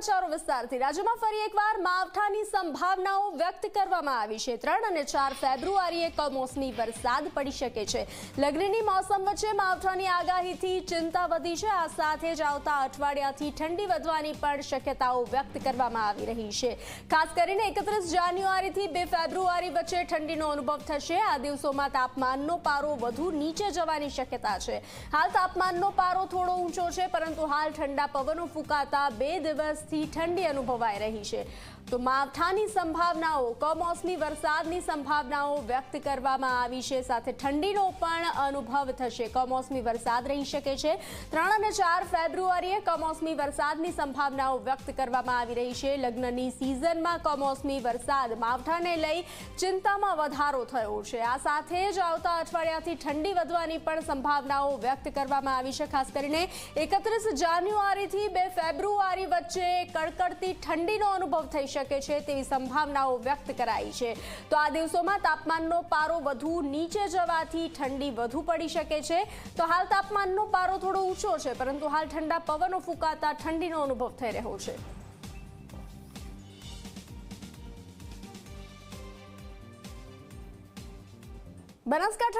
સમાચારો વિસ્તારથી. રાજ્યમાં ફરી એકવાર માવઠાની સંભાવનાઓ વ્યક્ત કરવામાં આવી છે. ત્રણ અને ચાર ફેબ્રુઆરીએ કમોસમી વરસાદ પડી શકે છે. લગ્નની મોસમ વચ્ચે માવઠાની આગાહીથી ચિંતા વધી છે. આ સાથે જ આવતા અઠવાડિયાથી ઠંડી વધવાની પણ શક્યતાઓ વ્યક્ત કરવામાં આવી રહી છે. ખાસ કરીને એકત્રીસ જાન્યુઆરીથી બે ફેબ્રુઆરી વચ્ચે ઠંડીનો અનુભવ થશે. આ દિવસોમાં તાપમાનનો પારો વધુ નીચે જવાની શક્યતા છે. હાલ તાપમાનનો પારો થોડો ઊંચો છે, પરંતુ હાલ ઠંડા પવનો ફૂંકાતા બે દિવસથી ઠંડી અનુભવાઈ રહી છે. તો માવઠાની સંભાવનાઓ, કમોસમી વરસાદની સંભાવનાઓ વ્યક્ત કરવામાં આવી છે. સાથે ઠંડીનો પણ અનુભવ થશે. કમોસમી વરસાદ રહી શકે છે. ત્રણ અને ચાર ફેબ્રુઆરીએ કમોસમી વરસાદની સંભાવનાઓ વ્યક્ત કરવામાં આવી રહી છે. લગ્નની સિઝનમાં કમોસમી વરસાદ માવઠાને લઈ ચિંતામાં વધારો થયો છે. આ સાથે જ આવતા અઠવાડિયાથી ઠંડી વધવાની પણ સંભાવનાઓ વ્યક્ત કરવામાં આવી છે. ખાસ કરીને એકત્રીસ જાન્યુઆરીથી બે ફેબ્રુઆરી વચ્ચે કડકડતી ઠંડીનો અનુભવ થઈ શકે છે તેવી સંભાવનાઓ વ્યક્ત કરાઈ છે. તો આ દિવસોમાં તાપમાનનો પારો વધુ નીચે જવાથી ઠંડી વધુ પડી શકે છે. તો હાલ તાપમાનનો પારો થોડો ઊંચો છે, પરંતુ હાલ ઠંડા પવનો ફૂંકાતા ઠંડીનો અનુભવ થઈ રહ્યો છે. બનાસકાંઠા